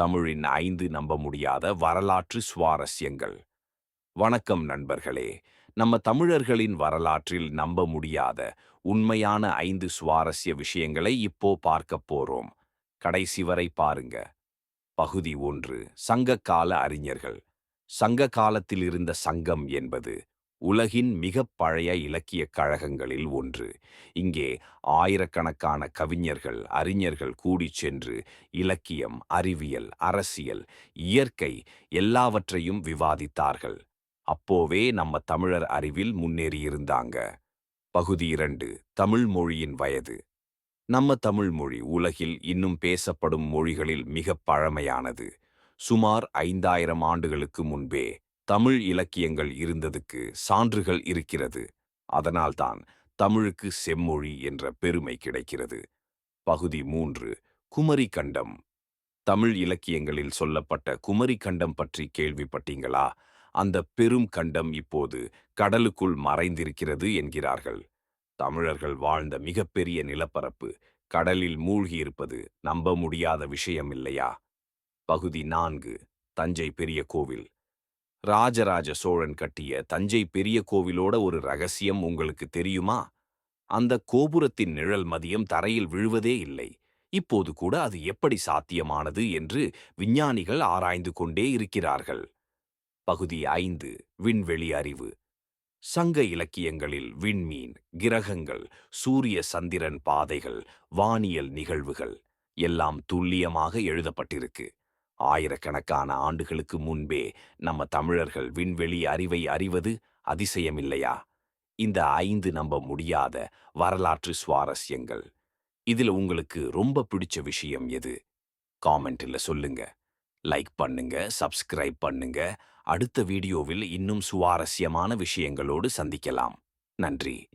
தமிழின் ஐந்து நம்ப முடியாத வரலாற்று சுவாரஸ்யங்கள். வணக்கம் நண்பர்களே. நம்ம தமிழர்களின் வரலாற்றில் நம்ப முடியாத உண்மையான ஐந்து சுவாரஸ்ய விஷயங்களை இப்போ பார்க்க போறோம். கடைசி வரை பாருங்க. பகுதி ஒன்று சங்ககால அறிஞர்கள். சங்க காலத்தில் இருந்த சங்கம் என்பது உலகின் மிகப் பழைய இலக்கியக் கழகங்களில் ஒன்று. இங்கே ஆயிரக்கணக்கான கவிஞர்கள் அறிஞர்கள் கூடிச் சென்று இலக்கியம் அறிவியல் அரசியல் இயற்கை எல்லாவற்றையும் விவாதித்தார்கள். அப்போவே நம்ம தமிழர் அறிவில் முன்னேறியிருந்தாங்க. பகுதி இரண்டு தமிழ் மொழியின் வயது. நம்ம தமிழ் மொழி உலகில் இன்னும் பேசப்படும் மொழிகளில் மிகப் பழமையானது. சுமார் ஐந்தாயிரம் ஆண்டுகளுக்கு முன்பே தமிழ் இலக்கியங்கள் இருந்ததுக்கு சான்றுகள் இருக்கிறது. அதனால்தான் தமிழுக்கு செம்மொழி என்ற பெருமை கிடைக்கிறது. பகுதி மூன்று குமரி கண்டம். தமிழ் இலக்கியங்களில் சொல்லப்பட்ட குமரி கண்டம் பற்றி கேள்விப்பட்டீங்களா? அந்த பெரும் கண்டம் இப்போது கடலுக்குள் மறைந்திருக்கிறது என்கிறார்கள். தமிழர்கள் வாழ்ந்த மிகப்பெரிய நிலப்பரப்பு கடலில் மூழ்கியிருப்பது நம்ப முடியாத விஷயம் இல்லையா பகுதி நான்கு தஞ்சை பெரிய கோவில். ராஜராஜ சோழன் கட்டிய தஞ்சை பெரிய கோவிலோட ஒரு ரகசியம் உங்களுக்கு தெரியுமா? அந்த கோபுரத்தின் நிழல் மதியம் தரையில் விழுவதே இல்லை. இப்போது கூட அது எப்படி சாத்தியமானது என்று விஞ்ஞானிகள் ஆராய்ந்து கொண்டே இருக்கிறார்கள். பகுதி ஐந்து விண்வெளி அறிவு. சங்க இலக்கியங்களில் விண்மீன் கிரகங்கள் சூரிய சந்திரன் பாதைகள் வானியல் நிகழ்வுகள் எல்லாம் துல்லியமாக எழுதப்பட்டிருக்கு. ஆயிரக்கணக்கான ஆண்டுகளுக்கு முன்பே நம்ம தமிழர்கள் விண்வெளி அறிவை அறிவது அதிசயமில்லையா? இந்த ஐந்து நம்ப முடியாத வரலாற்று சுவாரஸ்யங்கள். இதுல உங்களுக்கு ரொம்ப பிடிச்ச விஷயம் எது? காமெண்ட்ல சொல்லுங்க. லைக் பண்ணுங்க சப்ஸ்கிரைப் பண்ணுங்க. அடுத்த வீடியோவில் இன்னும் சுவாரஸ்யமான விஷயங்களோடு சந்திக்கலாம். நன்றி.